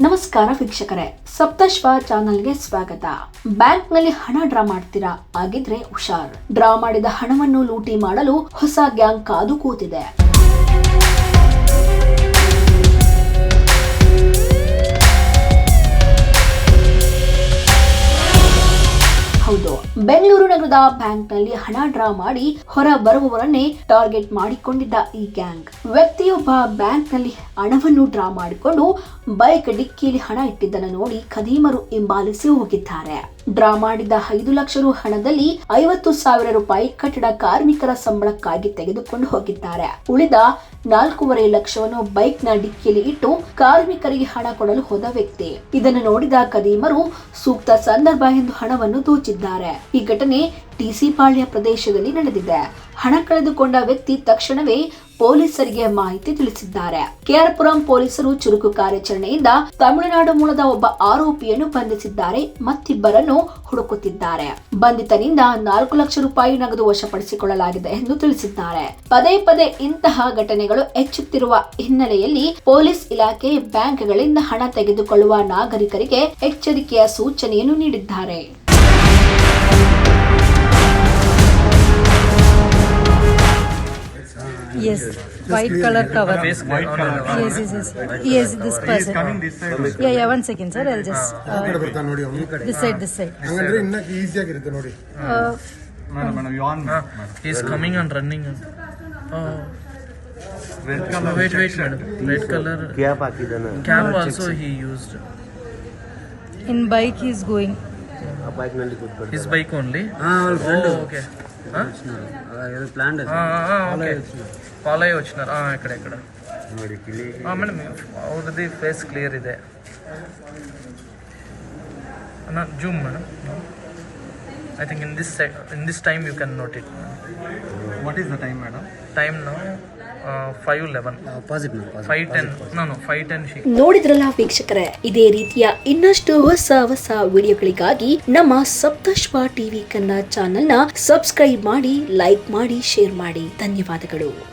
ನಮಸ್ಕಾರ ವೀಕ್ಷಕರೇ, ಸಪ್ತಶ್ವ ಚಾನಲ್ಗೆ ಸ್ವಾಗತ. ಬ್ಯಾಂಕ್ನಲ್ಲಿ ಹಣ ಡ್ರಾ ಮಾಡ್ತೀರಾ? ಆಗಿದ್ರೆ ಹುಷಾರ್. ಡ್ರಾ ಮಾಡಿದ ಹಣವನ್ನು ಲೂಟಿ ಮಾಡಲು ಹೊಸ ಗ್ಯಾಂಗ್ ಕಾದು ಕೂತಿದೆ. ಬೆಂಗಳೂರು ನಗರದ ಬ್ಯಾಂಕ್ನಲ್ಲಿ ಹಣ ಡ್ರಾ ಮಾಡಿ ಹೊರ ಬರುವವರನ್ನೇ ಟಾರ್ಗೆಟ್ ಮಾಡಿಕೊಂಡಿದ್ದ ಈ ಗ್ಯಾಂಗ್. ವ್ಯಕ್ತಿಯೊಬ್ಬ ಬ್ಯಾಂಕ್ನಲ್ಲಿ ಹಣವನ್ನು ಡ್ರಾ ಮಾಡಿಕೊಂಡು ಬೈಕ್ ಡಿಕ್ಕಿಯಲ್ಲಿ ಹಣ ಇಟ್ಟಿದ್ದನ್ನು ನೋಡಿ ಖದೀಮರು ಹಿಂಬಾಲಿಸಿ ಹೋಗಿದ್ದಾರೆ. ಡ್ರಾ ಮಾಡಿದ ಐದು ಲಕ್ಷ ರು ಹಣದಲ್ಲಿ ಐವತ್ತು ಸಾವಿರ ರೂಪಾಯಿ ಕಟ್ಟಡ ಕಾರ್ಮಿಕರ ಸಂಬಳಕ್ಕಾಗಿ ತೆಗೆದುಕೊಂಡು ಹೋಗಿದ್ದಾರೆ. ಉಳಿದ ನಾಲ್ಕೂವರೆ ಲಕ್ಷವನ್ನು ಬೈಕ್ನ ಡಿಕ್ಕಿಯಲ್ಲಿ ಇಟ್ಟು ಕಾರ್ಮಿಕರಿಗೆ ಹಣ ಕೊಡಲು ಹೋದ ವ್ಯಕ್ತಿ. ಇದನ್ನು ನೋಡಿದ ಕದೀಮರು ಸೂಕ್ತ ಸಂದರ್ಭ ಎಂದು ಹಣವನ್ನು ದೋಚಿದ್ದಾರೆ. ಈ ಘಟನೆ ಟಿಸಿ ಪಾಳ್ಯ ಪ್ರದೇಶದಲ್ಲಿ ನಡೆದಿದೆ. ಹಣ ಕಳೆದುಕೊಂಡ ವ್ಯಕ್ತಿ ತಕ್ಷಣವೇ ಪೊಲೀಸರಿಗೆ ಮಾಹಿತಿ ತಿಳಿಸಿದ್ದಾರೆ. ಕೆಆರ್ಪುರಂ ಪೊಲೀಸರು ಚುರುಕು ಕಾರ್ಯಾಚರಣೆಯಿಂದ ತಮಿಳುನಾಡು ಮೂಲದ ಒಬ್ಬ ಆರೋಪಿಯನ್ನು ಬಂಧಿಸಿದ್ದಾರೆ. ಮತ್ತಿಬ್ಬರನ್ನು ಹುಡುಕುತ್ತಿದ್ದಾರೆ. ಬಂಧಿತನಿಂದ ನಾಲ್ಕು ಲಕ್ಷ ರೂಪಾಯಿ ನಗದು ವಶಪಡಿಸಿಕೊಳ್ಳಲಾಗಿದೆ ಎಂದು ತಿಳಿಸಿದ್ದಾರೆ. ಪದೇ ಪದೇ ಇಂತಹ ಘಟನೆಗಳು ಹೆಚ್ಚುತ್ತಿರುವ ಹಿನ್ನೆಲೆಯಲ್ಲಿ ಪೊಲೀಸ್ ಇಲಾಖೆ ಬ್ಯಾಂಕ್ಗಳಿಂದ ಹಣ ತೆಗೆದುಕೊಳ್ಳುವ ನಾಗರಿಕರಿಗೆ ಎಚ್ಚರಿಕೆಯ ಸೂಚನೆಯನ್ನು ನೀಡಿದ್ದಾರೆ. Yes, white color cover. Face white color. Yes, yes, yes. Yes, this He is person. coming this side. Yeah, yeah, one second, sir. I'll just. ಆ ಕಡೆ ಬರ್ತಾನೆ ನೋಡಿ ಅವ್ನು ಈ ಕಡೆ This side, this side. ಹಂಗಂದ್ರೆ ಇನ್ನ ಈಸಿ ಆಗಿರುತ್ತೆ ನೋಡಿ Uh, Madam, madam, you on? He's coming and running. Oh, Red color. wait, wait, madam. Red color cap ಹಾಕಿದ್ದಾನೆ cap also he used. in bike, he's going. ಆ ಬೈಕ್ನಲ್ಲಿ ಕೂತ್ಕೊಂಡು His bike only. Oh, okay. Huh? Plan Ah, ah, ah, okay. Palayya వచ్చినారు ఆ, ఇక్కడ ఇక్కడ ನೋಡಿ ಕಿಲಿ ಆ, ಮೇಡಮ್ ಅವ್ರದ್ದು ಫೇಸ್ ಕ್ಲಿಯರ್ ಇದೆ ಅಣ್ಣ zoom madam I think in this in this time you can note it What is the time, madam? Time five eleven five ten ನಾನು ಫೈವ್ ಟೆನ್ ನೋಡಿದ್ರಲ್ಲ ವೀಕ್ಷಕರೇ ಇದೇ ರೀತಿಯ ಇನ್ನಷ್ಟು ಹೊಸ ಹೊಸ ವಿಡಿಯೋಗಳಿಗಾಗಿ ನಮ್ಮ ಸಪ್ತಶ್ವ ಟಿವಿ ಕನ್ನಡ ಚಾನೆಲ್ನ ಸಬ್ಸ್ಕ್ರೈಬ್ ಮಾಡಿ ಲೈಕ್ ಮಾಡಿ ಶೇರ್ ಮಾಡಿ. ಧನ್ಯವಾದಗಳು.